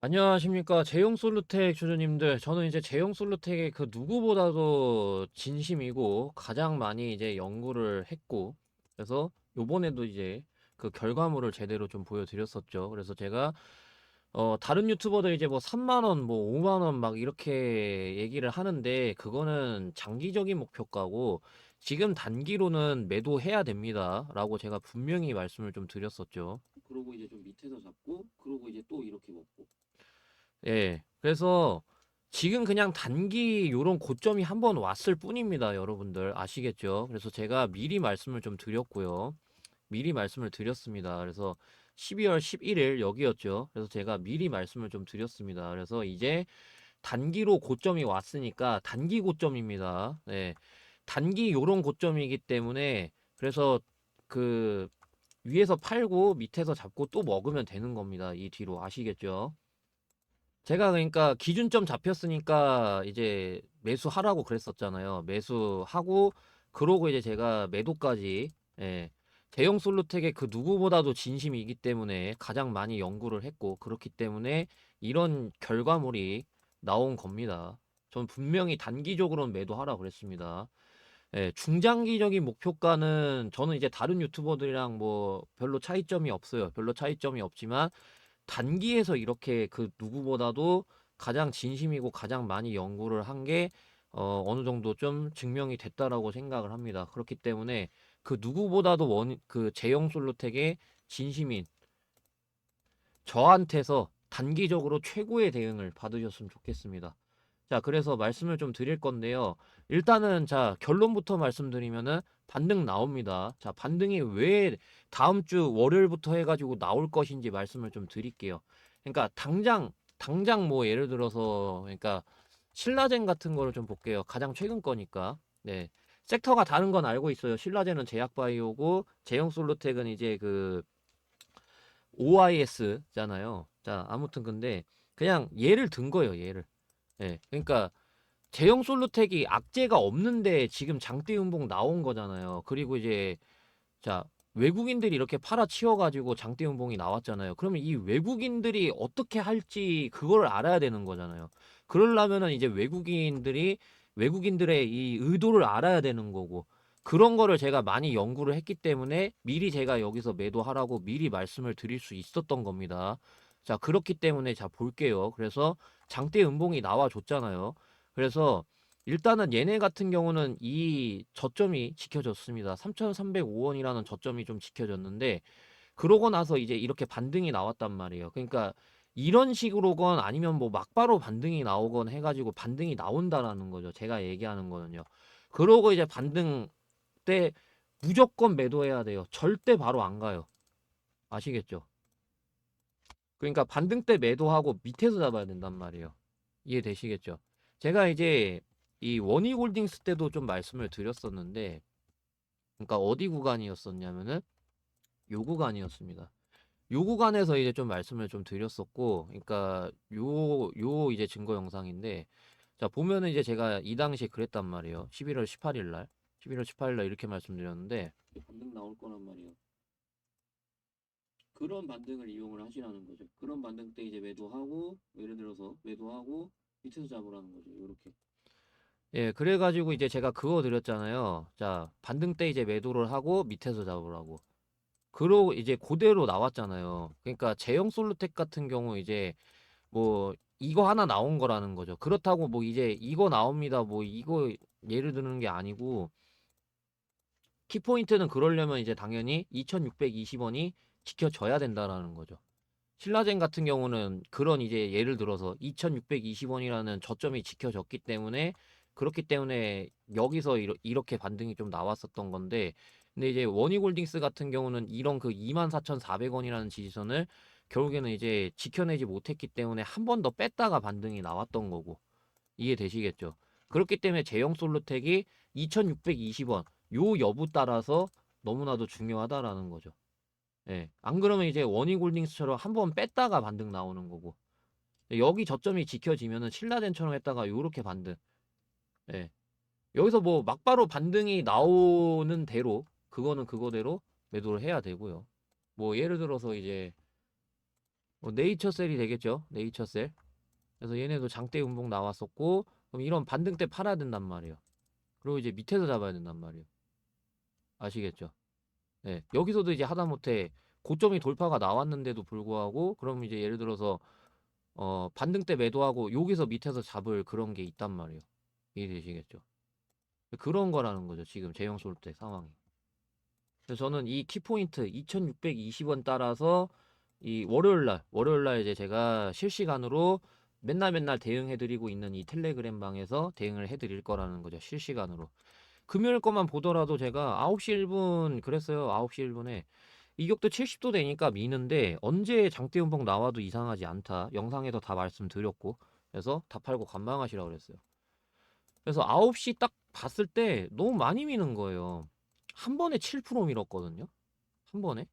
안녕하십니까. 제용솔루텍 주주님들. 저는 이제 제용솔루텍의 그 누구보다도 진심이고 가장 많이 이제 연구를 했고, 그래서 요번에도 이제 그 결과물을 제대로 좀 보여드렸었죠. 그래서 제가 어, 다른 유튜버들 이제 뭐 3만 원, 뭐 5만 원 막 이렇게 얘기를 하는데, 그거는 장기적인 목표가고, 지금 단기로는 매도해야 됩니다. 라고 제가 분명히 말씀을 좀 드렸었죠. 그러고 이제 좀 밑에서 잡고, 그러고 이제 또 이렇게 먹고. 예. 그래서 지금 그냥 단기 요런 고점이 한번 왔을 뿐입니다. 여러분들 아시겠죠? 그래서 제가 미리 말씀을 좀 드렸고요. 미리 말씀을 드렸습니다. 그래서 12월 11일 여기였죠. 그래서 제가 미리 말씀을 좀 드렸습니다. 그래서 이제 단기로 고점이 왔으니까 단기 고점입니다. 네. 단기 요런 고점이기 때문에 그래서 그 위에서 팔고 밑에서 잡고 또 먹으면 되는 겁니다. 이 뒤로 아시겠죠? 제가 그러니까 기준점 잡혔으니까 이제 매수하라고 그랬었잖아요. 매수하고 그러고 이제 제가 매도까지 예. 대형 솔루텍의 그 누구보다도 진심이기 때문에 가장 많이 연구를 했고 그렇기 때문에 이런 결과물이 나온 겁니다. 전 분명히 단기적으로는 매도하라 그랬습니다. 예, 중장기적인 목표가는 저는 이제 다른 유튜버들이랑 뭐 별로 차이점이 없어요. 별로 차이점이 없지만 단기에서 이렇게 그 누구보다도 가장 진심이고 가장 많이 연구를 한 게 어, 어느 정도 좀 증명이 됐다라고 생각을 합니다. 그렇기 때문에 그 누구보다도 원, 그 제형 솔루텍의 진심인 저한테서 단기적으로 최고의 대응을 받으셨으면 좋겠습니다. 자, 그래서 말씀을 좀 드릴 건데요. 일단은 자, 결론부터 말씀드리면은 반등 나옵니다. 자, 반등이 왜 다음 주 월요일부터 해가지고 나올 것인지 말씀을 좀 드릴게요. 그러니까 당장 당장 뭐 예를 들어서 그러니까 신라젠 같은 거를 좀 볼게요. 가장 최근 거니까. 네. 섹터가 다른 건 알고 있어요. 신라젠은 제약바이오고 제형솔루텍은 이제 그 OIS잖아요. 자, 아무튼 근데 그냥 예를 든 거예요. 예를. 예. 그러니까 제형 솔루텍이 악재가 없는데 지금 장대 음봉 나온 거잖아요. 그리고 이제 자 외국인들이 이렇게 팔아치워가지고 장대 음봉이 나왔잖아요. 그러면 이 외국인들이 어떻게 할지 그걸 알아야 되는 거잖아요. 그러려면은 이제 외국인들이 외국인들의 이 의도를 알아야 되는 거고 그런 거를 제가 많이 연구를 했기 때문에 미리 제가 여기서 매도하라고 미리 말씀을 드릴 수 있었던 겁니다. 자 그렇기 때문에 자 볼게요. 그래서 장대 음봉이 나와줬잖아요. 그래서 일단은 얘네 같은 경우는 이 저점이 지켜졌습니다. 3,305원이라는 저점이 좀 지켜졌는데 그러고 나서 이제 이렇게 반등이 나왔단 말이에요. 그러니까 이런 식으로건 아니면 뭐 막바로 반등이 나오건 해가지고 반등이 나온다라는 거죠. 제가 얘기하는 거는요. 그러고 이제 반등 때 무조건 매도해야 돼요. 절대 바로 안 가요. 아시겠죠? 그러니까 반등 때 매도하고 밑에서 잡아야 된단 말이에요. 이해되시겠죠? 제가 이제 이 원희골딩스 때도 좀 말씀을 드렸었는데, 그러니까 어디 구간이었었냐면은 요 구간이었습니다. 요 구간에서 이제 좀 말씀을 좀 드렸었고, 그러니까 요, 요 이제 증거 영상인데, 자, 보면은 이제 제가 이 당시에 그랬단 말이에요. 11월 18일 날. 11월 18일 날 이렇게 말씀드렸는데, 반등 나올 거란 말이에요. 그런 반등을 이용을 하시라는 거죠. 그런 반등 때 이제 매도하고, 예를 들어서 매도하고, 밑에서 잡으라는 거죠. 요렇게. 예, 그래가지고 이제 제가 그거 드렸잖아요. 자, 반등 때 이제 매도를 하고 밑에서 잡으라고. 그러고 이제 그대로 나왔잖아요. 그러니까 제형 솔루텍 같은 경우 이제 뭐 이거 하나 나온 거라는 거죠. 그렇다고 뭐 이제 이거 나옵니다. 뭐 이거 예를 드는 게 아니고 키포인트는 그러려면 이제 당연히 2620원이 지켜져야 된다라는 거죠. 신라젠 같은 경우는 그런 이제 예를 들어서 2620원이라는 저점이 지켜졌기 때문에 그렇기 때문에 여기서 이러, 이렇게 반등이 좀 나왔었던 건데 근데 이제 원희골딩스 같은 경우는 이런 그 24,400원이라는 지지선을 결국에는 이제 지켜내지 못했기 때문에 한 번 더 뺐다가 반등이 나왔던 거고 이해되시겠죠? 그렇기 때문에 제형 솔루텍이 2620원 요 여부 따라서 너무나도 중요하다라는 거죠. 예. 안 그러면 이제 원희골딩스처럼 한 번 뺐다가 반등 나오는 거고 여기 저점이 지켜지면은 신라젠처럼 했다가 요렇게 반등 예. 여기서 뭐 막바로 반등이 나오는 대로 그거는 그거대로 매도를 해야 되고요. 뭐 예를 들어서 이제 뭐 네이처셀이 되겠죠. 네이처셀. 그래서 얘네도 장대 음봉 나왔었고 그럼 이런 반등 때 팔아야 된단 말이에요. 그리고 이제 밑에서 잡아야 된단 말이에요. 아시겠죠? 네. 여기서도 이제 하다못해 고점이 돌파가 나왔는데도 불구하고 그럼 이제 예를 들어서 어 반등 때 매도하고 여기서 밑에서 잡을 그런 게 있단 말이에요. 이해되시겠죠? 그런 거라는 거죠. 지금 제형 솔때 상황이. 그래서 저는 이 키포인트 2620원 따라서 이 월요일 날, 월요일 날 이제 제가 실시간으로 맨날 맨날 대응해드리고 있는 이 텔레그램 방에서 대응을 해드릴 거라는 거죠. 실시간으로. 금요일 것만 보더라도 제가 9시 1분 그랬어요. 9시 1분에. 이격도 70도 되니까 미는데 언제 장대 음봉 나와도 이상하지 않다. 영상에서 다 말씀드렸고. 그래서 다 팔고 관망하시라고 그랬어요. 그래서 9시 딱 봤을 때 너무 많이 미는 거예요. 한 번에 7% 밀었거든요. 한 번에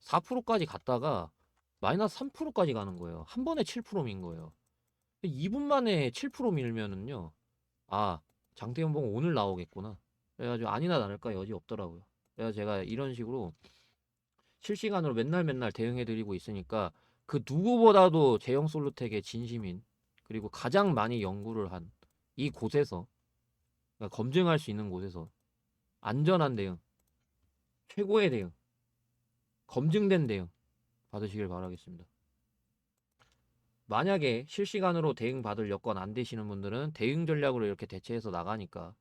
4%까지 갔다가 마이너스 3%까지 가는 거예요. 한 번에 7%민 거예요. 2분 만에 7% 밀면은요. 아, 장대 연봉 오늘 나오겠구나. 그래가지고 아니나 다를까 여지 없더라고요. 그래서 제가 이런 식으로 실시간으로 맨날 맨날 대응해드리고 있으니까 그 누구보다도 제형 솔루텍의 진심인 그리고 가장 많이 연구를 한 이 곳에서 그러니까 검증할 수 있는 곳에서 안전한 대응, 최고의 대응, 검증된 대응 받으시길 바라겠습니다. 만약에 실시간으로 대응 받을 여건 안 되시는 분들은 대응 전략으로 이렇게 대체해서 나가니까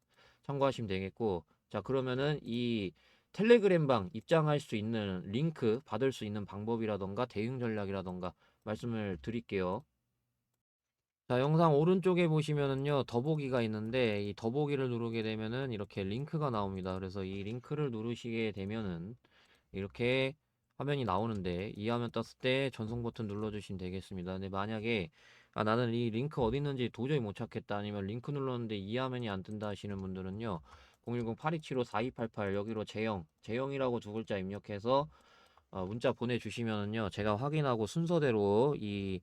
참고하시면 되겠고 자 그러면은 이 텔레그램 방 입장할 수 있는 링크 받을 수 있는 방법이라던가 대응 전략이라던가 말씀을 드릴게요. 자, 영상 오른쪽에 보시면은요, 더보기가 있는데, 이 더보기를 누르게 되면은 이렇게 링크가 나옵니다. 그래서 이 링크를 누르시게 되면은 이렇게 화면이 나오는데, 이 화면 떴을 때 전송 버튼 눌러주시면 되겠습니다. 근데 만약에, 아, 나는 이 링크 어디 있는지 도저히 못 찾겠다. 아니면 링크 눌렀는데 이 화면이 안 뜬다 하시는 분들은요, 010-8275-4288 여기로 제형, 제형이라고 두 글자 입력해서 어, 문자 보내주시면은요, 제가 확인하고 순서대로 이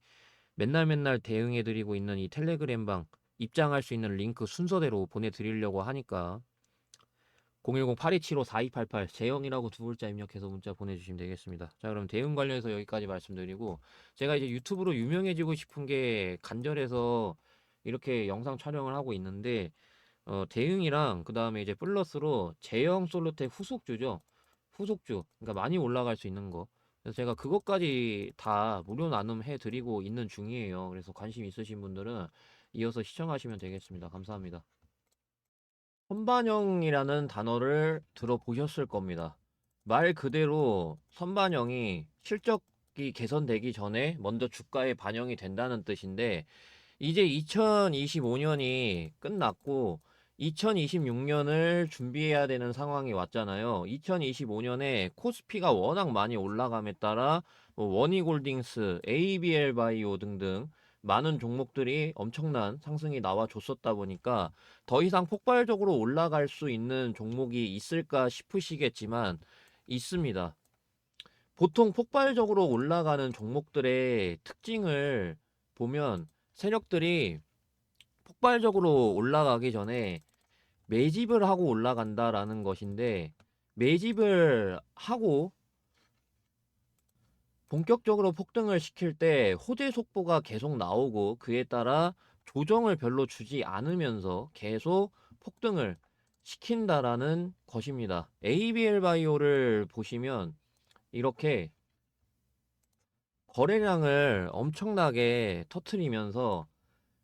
맨날 맨날 대응해드리고 있는 이 텔레그램 방 입장할 수 있는 링크 순서대로 보내드리려고 하니까 010-8275-4288 제형이라고 두 글자 입력해서 문자 보내주시면 되겠습니다. 자 그럼 대응 관련해서 여기까지 말씀드리고 제가 이제 유튜브로 유명해지고 싶은 게 간절해서 이렇게 영상 촬영을 하고 있는데 어, 대응이랑 그 다음에 이제 플러스로 제형 솔루텍 후속주죠. 후속주 그러니까 많이 올라갈 수 있는 거 그래서 제가 그것까지 다 무료 나눔해 드리고 있는 중이에요. 그래서 관심 있으신 분들은 이어서 시청하시면 되겠습니다. 감사합니다. 선반영이라는 단어를 들어보셨을 겁니다. 말 그대로 선반영이 실적이 개선되기 전에 먼저 주가에 반영이 된다는 뜻인데 이제 2025년이 끝났고 2026년을 준비해야 되는 상황이 왔잖아요. 2025년에 코스피가 워낙 많이 올라감에 따라 뭐 원희골딩스, ABL 바이오 등등 많은 종목들이 엄청난 상승이 나와 줬었다 보니까 더 이상 폭발적으로 올라갈 수 있는 종목이 있을까 싶으시겠지만 있습니다. 보통 폭발적으로 올라가는 종목들의 특징을 보면 세력들이 폭발적으로 올라가기 전에 매집을 하고 올라간다라는 것인데 매집을 하고 본격적으로 폭등을 시킬 때 호재 속보가 계속 나오고 그에 따라 조정을 별로 주지 않으면서 계속 폭등을 시킨다라는 것입니다. ABL 바이오를 보시면 이렇게 거래량을 엄청나게 터트리면서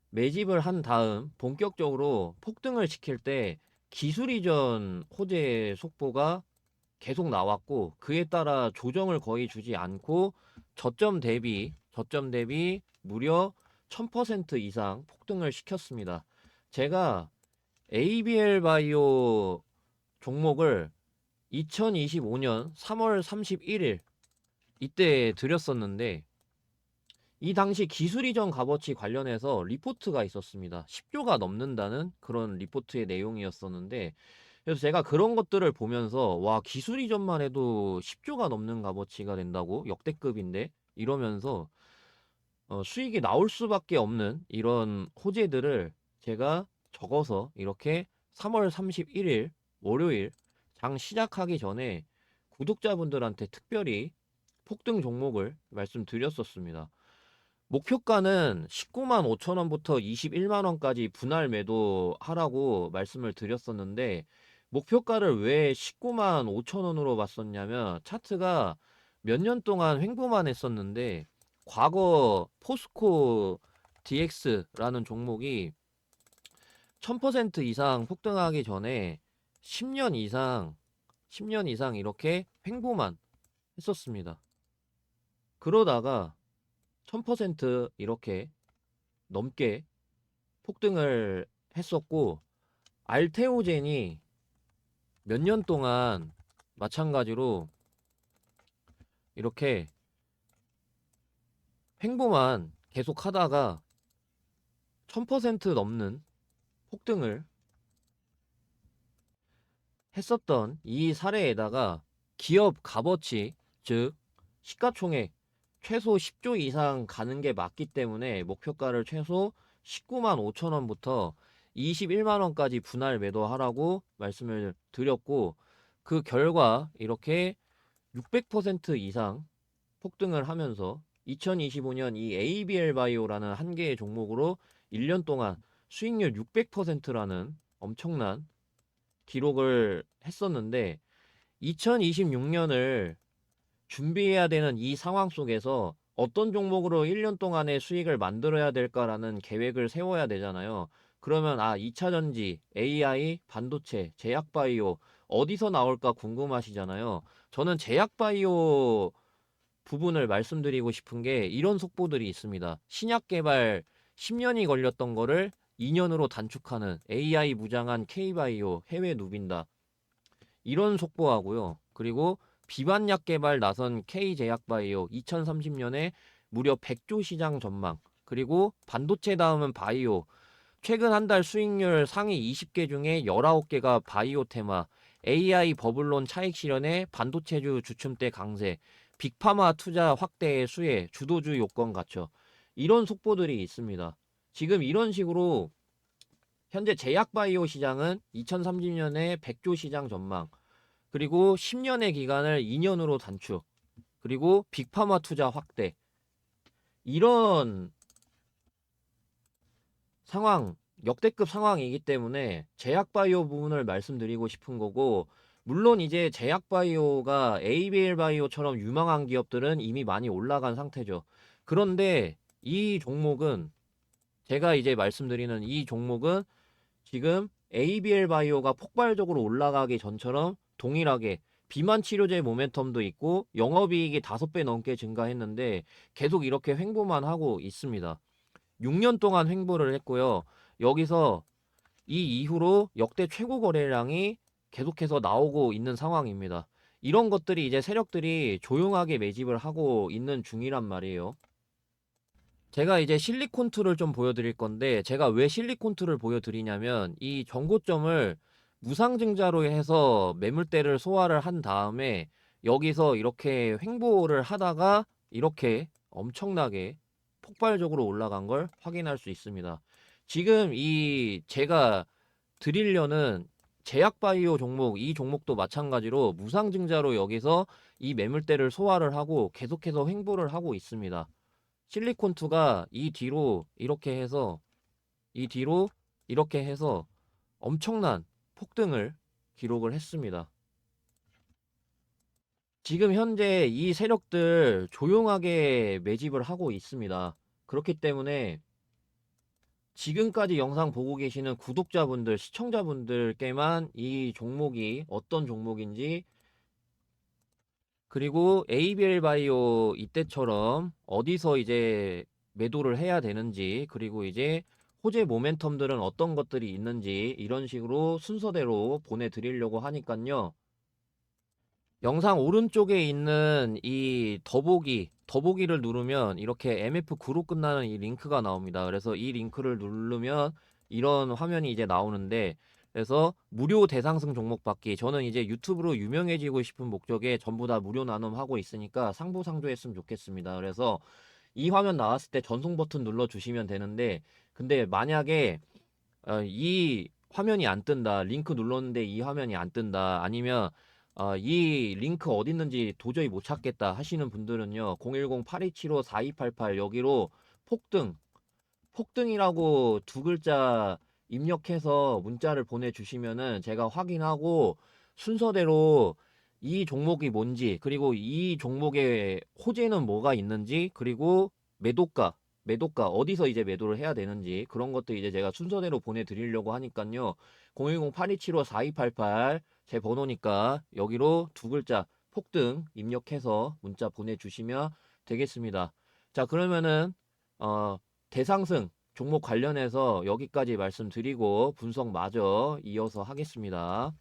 매집을 한 다음 본격적으로 폭등을 시킬 때 기술 이전 호재 속보가 계속 나왔고 그에 따라 조정을 거의 주지 않고 저점 대비 저점 대비 무려 1000% 이상 폭등을 시켰습니다. 제가 ABL 바이오 종목을 2025년 3월 31일 이때 드렸었는데 이 당시 기술 이전 값어치 관련해서 리포트가 있었습니다. 10조가 넘는다는 그런 리포트의 내용이었었는데 그래서 제가 그런 것들을 보면서 와 기술 이전만 해도 10조가 넘는 값어치가 된다고 역대급인데 이러면서 어, 수익이 나올 수밖에 없는 이런 호재들을 제가 적어서 이렇게 3월 31일 월요일 장 시작하기 전에 구독자분들한테 특별히 폭등 종목을 말씀드렸었습니다. 목표가는 19만 5천 원부터 21만 원까지 분할 매도하라고 말씀을 드렸었는데 목표가를 왜 19만 5천 원으로 봤었냐면 차트가 몇 년 동안 횡보만 했었는데 과거 포스코 DX라는 종목이 1000% 이상 폭등하기 전에 10년 이상 10년 이상 이렇게 횡보만 했었습니다. 그러다가 1000% 이렇게 넘게 폭등을 했었고 알테오젠이 몇 년 동안 마찬가지로 이렇게 횡보만 계속 하다가 1000% 넘는 폭등을 했었던 이 사례에다가 기업 값어치 즉 시가총액 최소 10조 이상 가는 게 맞기 때문에 목표가를 최소 19만 5천 원부터 21만 원까지 분할 매도하라고 말씀을 드렸고 그 결과 이렇게 600% 이상 폭등을 하면서 2025년 이 ABL 바이오라는 한 개의 종목으로 1년 동안 수익률 600%라는 엄청난 기록을 했었는데 2026년을 준비해야 되는 이 상황 속에서 어떤 종목으로 1년 동안의 수익을 만들어야 될까라는 계획을 세워야 되잖아요. 그러면 아, 2차 전지, AI, 반도체, 제약 바이오 어디서 나올까 궁금하시잖아요. 저는 제약 바이오 부분을 말씀드리고 싶은 게 이런 속보들이 있습니다. 신약 개발 10년이 걸렸던 거를 2년으로 단축하는 AI 무장한 K바이오 해외 누빈다. 이런 속보하고요. 그리고 비반약 개발 나선 K제약바이오 2030년에 무려 100조 시장 전망. 그리고 반도체 다음은 바이오. 최근 한 달 수익률 상위 20개 중에 19개가 바이오 테마. AI 버블론 차익 실현에 반도체주 주춤대 강세. 빅파마 투자 확대의 수혜, 주도주 요건 갖춰. 이런 속보들이 있습니다. 지금 이런 식으로 현재 제약바이오 시장은 2030년에 100조 시장 전망, 그리고 10년의 기간을 2년으로 단축, 그리고 빅파마 투자 확대. 이런 상황, 역대급 상황이기 때문에 제약바이오 부분을 말씀드리고 싶은 거고, 물론 이제 제약바이오가 ABL 바이오처럼 유망한 기업들은 이미 많이 올라간 상태죠. 그런데 이 종목은 제가 이제 말씀드리는 이 종목은 지금 ABL 바이오가 폭발적으로 올라가기 전처럼 동일하게 비만 치료제 모멘텀도 있고 영업이익이 5배 넘게 증가했는데 계속 이렇게 횡보만 하고 있습니다. 6년 동안 횡보를 했고요. 여기서 이 이후로 역대 최고 거래량이 계속해서 나오고 있는 상황입니다. 이런 것들이 이제 세력들이 조용하게 매집을 하고 있는 중이란 말이에요. 제가 이제 실리콘 툴을 좀 보여드릴 건데 제가 왜 실리콘 툴을 보여드리냐면 이 정고점을 무상증자로 해서 매물대를 소화를 한 다음에 여기서 이렇게 횡보를 하다가 이렇게 엄청나게 폭발적으로 올라간 걸 확인할 수 있습니다. 지금 이 제가 드리려는 제약바이오 종목 이 종목도 마찬가지로 무상증자로 여기서 이 매물대를 소화를 하고 계속해서 횡보를 하고 있습니다. 실리콘2가 이 뒤로 이렇게 해서 이 뒤로 이렇게 해서 엄청난 폭등을 기록을 했습니다. 지금 현재 이 세력들 조용하게 매집을 하고 있습니다. 그렇기 때문에 지금까지 영상 보고 계시는 구독자분들, 시청자분들께만 이 종목이 어떤 종목인지 그리고 ABL 바이오 이때처럼 어디서 이제 매도를 해야 되는지 그리고 이제 호재 모멘텀들은 어떤 것들이 있는지 이런 식으로 순서대로 보내드리려고 하니깐요. 영상 오른쪽에 있는 이 더보기, 더보기를 누르면 이렇게 MF9로 끝나는 이 링크가 나옵니다. 그래서 이 링크를 누르면 이런 화면이 이제 나오는데 그래서 무료 대상승 종목 받기 저는 이제 유튜브로 유명해지고 싶은 목적에 전부 다 무료 나눔하고 있으니까 상부상조했으면 좋겠습니다. 그래서 이 화면 나왔을 때 전송 버튼 눌러 주시면 되는데 근데 만약에 어, 이 화면이 안 뜬다 링크 눌렀는데 이 화면이 안 뜬다 아니면 어, 이 링크 어디 있는지 도저히 못 찾겠다 하시는 분들은요 010-8275-4288 여기로 폭등, 폭등이라고 두 글자 입력해서 문자를 보내주시면은 제가 확인하고 순서대로 이 종목이 뭔지, 그리고 이 종목의 호재는 뭐가 있는지, 그리고 매도가, 매도가 어디서 이제 매도를 해야 되는지 그런 것도 이제 제가 순서대로 보내드리려고 하니까요. 010-8275-4288 제 번호니까 여기로 두 글자 폭등 입력해서 문자 보내주시면 되겠습니다. 자, 그러면은 어, 대상승 종목 관련해서 여기까지 말씀드리고 분석 마저 이어서 하겠습니다.